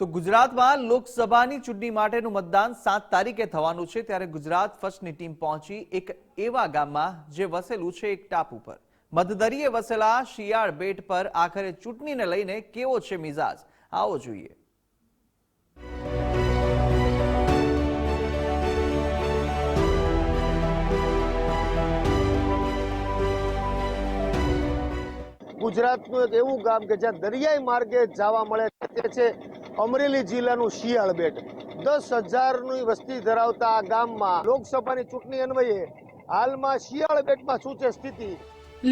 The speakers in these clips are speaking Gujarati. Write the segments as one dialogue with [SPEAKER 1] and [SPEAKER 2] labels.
[SPEAKER 1] તો ગુજરાતમાં લોકસભાની ચૂંટણી માટેનું મતદાન સાત તારીખે થવાનું છે, ત્યારે ગુજરાત ફર્સ્ટની ટીમ પહોંચી એક એવા ગામમાં જે વસેલું છે, એક ટાપુ પર. મધદરીએ વસેલા શિયાળ બેટ પર આખરે ચૂંટણીને લઈને કેવો છે મિજાજ? આવો જોઈએ.
[SPEAKER 2] ગુજરાતનું એક એવું ગામ કે જ્યાં દરિયાઈ માર્ગે જવા મળે છે. અમરેલી જિલ્લાનું શિયાળ બેટ. દસ હજારની વસ્તી ધરાવતા આ ગામમાં લોકસભાની ચૂંટણી અન્વયે હાલમાં શિયાળ બેટમાં શું છે સ્થિતિ?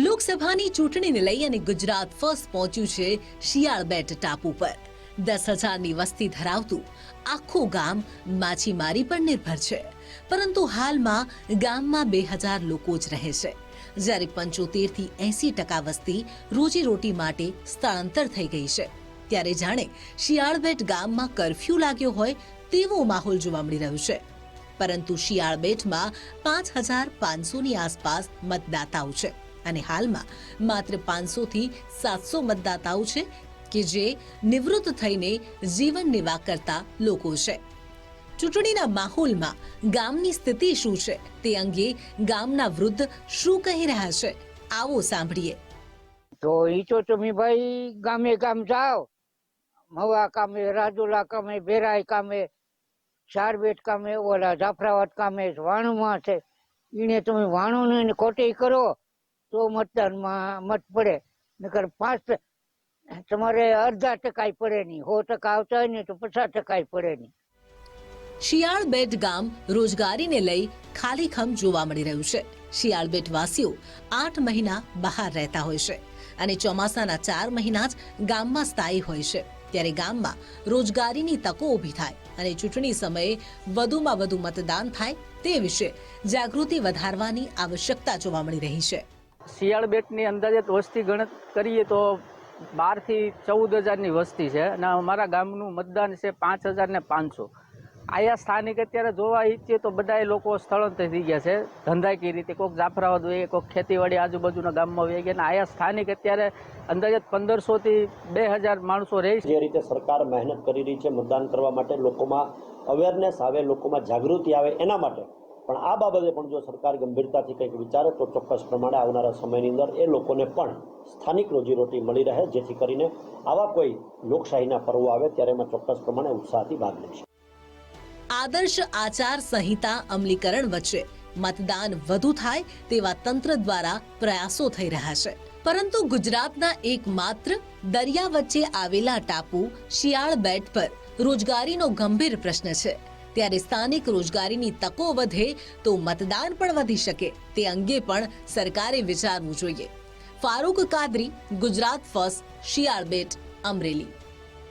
[SPEAKER 3] લોકસભાની ચૂંટણીને લઈ અને ગુજરાત ફર્સ્ટ પહોંચ્યું છે શિયાળબેટ ટાપુ પર. દસ હજારની વસ્તી ધરાવતું આખું ગામ માછીમારી પર નિર્ભર છે. પરંતુ હાલમાં ગામમાં બે હજાર લોકો જ રહે છે. જ્યારે પંચોતેરથી એસી ટકા વસ્તી રોજીરોટી માટે સ્થળાંતર થઈ ગઈ છે. ત્યારે જાણે શિયાળબેટ ગામમાં કરફ્યુ લાગ્યો હોય તેવો માહોલ જોવા મળી રહ્યો છે. પરંતુ શિયાળબેટમાં પાંચ હજાર પાંચસોની આસપાસ મતદાતાઓ છે અને હાલમાં માત્ર પાંચસોથી સાતસો મતદાતાઓ છે કે જે નિવૃત્ત થઈને જીવન નિર્વાહ કરતા લોકો છે. ચૂંટણીના માહોલમાં ગામની સ્થિતિ શું છે તે અંગે ગામના વૃદ્ધ શું કહી રહ્યા છે? આવો સાંભળીએ.
[SPEAKER 4] તો એ તો તમે ભાઈ, ગામે ગામ જાઓ. મવા કામે, રાજુલા કામે બેરાઈ કામે ચારબેટ કામે, ઓલા જાફરાવાદ કામે, વાણુમાં છે. એને તમે વાણું ને ખોટી કરો, તો મતદાનમાં મત પડે. નકર પાંચ તમારે અડધા ટકાય પડે નહીં. સો ટકા આવતા હોય ને તો પચાસ ટકાય પડે નહીં.
[SPEAKER 3] શિયાળબેટ ગામ રોજગારીને લઈ ખાલીખમ જોવા મળી રહ્યું છે. શિયાળબેટ વાસીઓ આઠ મહિના બહાર રહેતા હોય છે અને ચોમાસાના ચાર મહિના જ ગામમાં સ્થાયી હોય છે. ત્યારે ગામમાં રોજગારીની તકો ઊભી થાય અને ચૂંટણી સમયે વધુમાં વધુ મતદાન થાય તે વિશે જાગૃતિ વધારવાની આવશ્યકતા જોવા મળી રહી છે.
[SPEAKER 5] શિયાળ બેટની અંદાજિત વસ્તી ગણત કરીએ તો બારથી ચૌદ હજારની વસ્તી છે અને અમારા ગામનું મતદાન છે પાંચ હજાર ને પાંચસો. આયા સ્થાનિક અત્યારે જોવા ઈચ્છીએ તો બધા લોકો સ્થળાંતર થઈ ગયા છે. ધંધાકીય રીતે? કોઈક જાફરાવાદ હોય કોઈક ખેતીવાડી આજુબાજુના ગામમાં વહી ગયા આયા સ્થાનિક અત્યારે અંદાજિત પંદરસોથી બે હજાર માણસો રહે
[SPEAKER 6] જે રીતે સરકાર મહેનત કરી રહી છે મતદાન કરવા માટે, લોકોમાં અવેરનેસ આવે, લોકોમાં જાગૃતિ આવે એના માટે. પણ આ બાબતે પણ જો સરકાર ગંભીરતાથી કંઈક વિચારે તો ચોક્કસ પ્રમાણે આવનારા સમયની અંદર એ લોકોને પણ સ્થાનિક રોજીરોટી મળી રહે, જેથી કરીને આવા કોઈ લોકશાહીના પર્વો આવે ત્યારે એમાં ચોક્કસ પ્રમાણે ઉત્સાહથી ભાગ લેશે
[SPEAKER 3] આદર્શ આચાર સંહિતા અમલીકરણ વચ્ચે મતદાન વધુ થાય તેવા તંત્ર દ્વારા પ્રયાસો થઈ રહ્યા છે. પરંતુ ગુજરાતના એકમાત્ર દરિયા વચ્ચે આવેલા ટાપુ શિયાળ બેટ પર રોજગારીનો ગંભીર પ્રશ્ન છે. ત્યારે સ્થાનિક રોજગારીની તકો વધે તો મતદાન પણ વધી શકે તે અંગે પણ સરકારે વિચારવું જોઈએ. ફારૂક કાદરી, ગુજરાત ફર્સ્ટ, શિયાળ બેટ, અમરેલી.